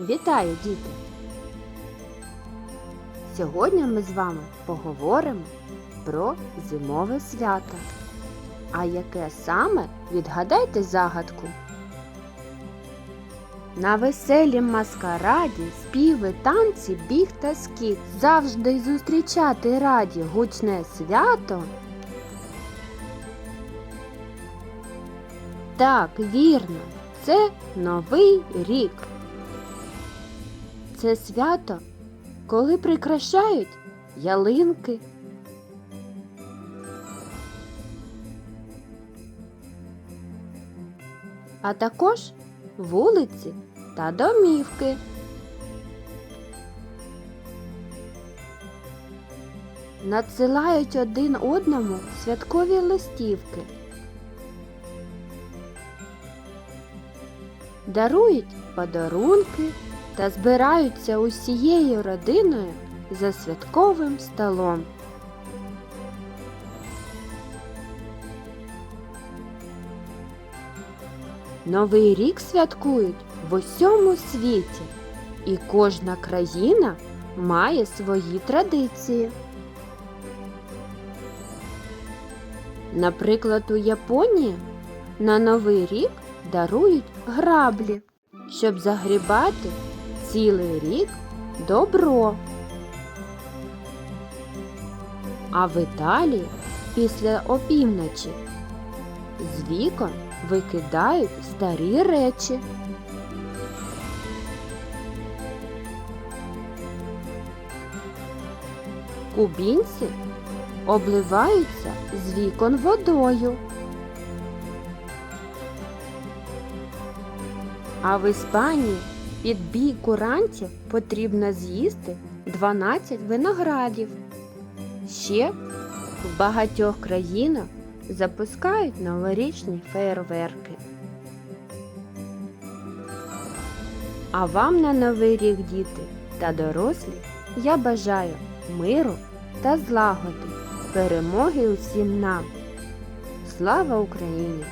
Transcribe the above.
Вітаю, діти! Сьогодні ми з вами поговоримо про зимове свято. А яке саме відгадайте загадку? На веселім маскараді співи, танці, біг та скіт завжди зустрічати раді гучне свято. Так, вірно, це Новий рік. Це свято, коли прикрашають ялинки. А також вулиці та домівки. Надсилають один одному святкові листівки. дарують подарунки та збираються усією родиною за святковим столом. Новий рік святкують в усьому світі, і кожна країна має свої традиції. Наприклад, у Японії на Новий рік дарують граблі, щоб загрібати цілий рік добро. А в Італії після опівночі з вікон викидають старі речі. Кубінці обливаються з вікон водою. А в Іспанії під бій курантів потрібно з'їсти 12 виноградів. Ще в багатьох країнах запускають новорічні феєрверки. А вам на новий рік, діти та дорослі, я бажаю миру та злагоди, перемоги усім нам. Слава Україні!